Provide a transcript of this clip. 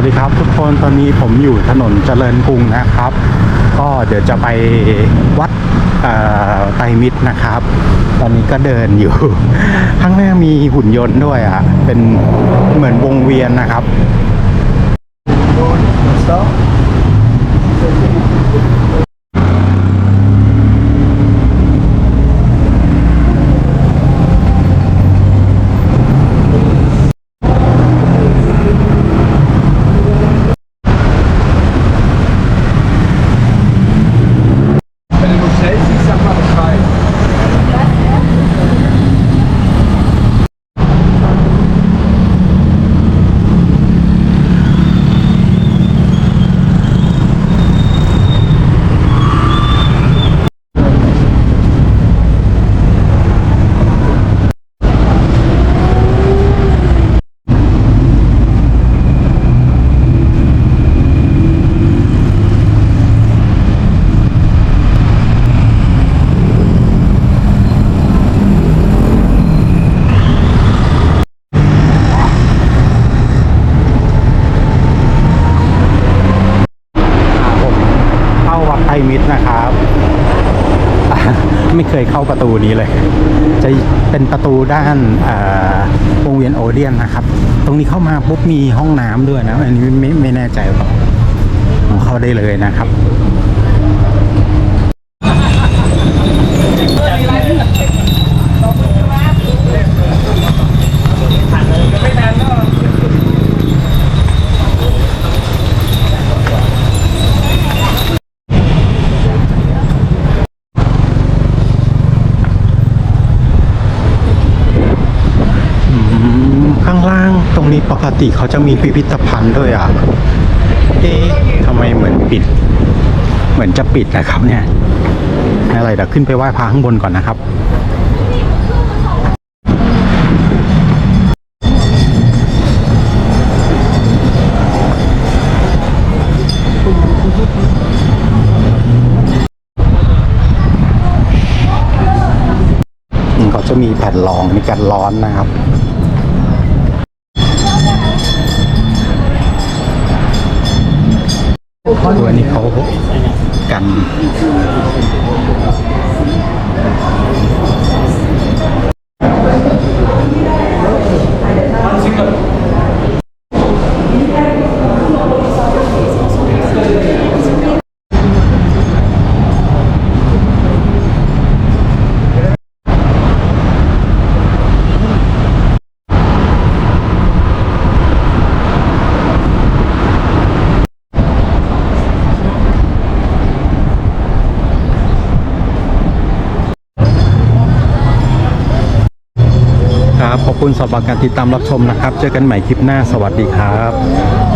วัสดีครับทุกคนตอนนี้ผมอยู่ถนนเจริญกรุงนะครับ ก็เดี๋ยวจะไปวัดไตรมิตรนะครับ ตอนนี้ก็เดินอยู่ ข้างหน้ามีหุ่นยนต์ด้วยอะ เป็นเหมือนวงเวียนนะครับ Wenn du noch schnell siehst, sag mal Bescheid. ผมเข้าวัดไตรมิตรนะครับ อ่า ไม่เคยเข้าประตูนี้เลย จะเป็นประตูด้านวงเวียนโอเดียนนะครับ ตรงนี้เข้ามาปุ๊บมีห้องน้ำด้วยนะ อันนี้ไม่ไม่แน่ใจว่าเข้าได้เลยนะครับ อืมข้างล่างตรง นี้ปกติเขาจะมีพิพิธภัณฑ์ด้วยอะ เอ๊ะทำไมเหมือนปิด เหมือนจะปิดนะครับเนี่ยอะไรเดี๋ยวขึ้นไปไหว้พระข้างบนก่อนนะครับเขาจะมีแผ่นรองมีการร้อนนะครับ ตัวนี้เขากัน ครับ ขอบ คุณสำหรับการติดตามรับชมนะครับ เจอกันใหม่คลิปหน้าสวัสดีครับ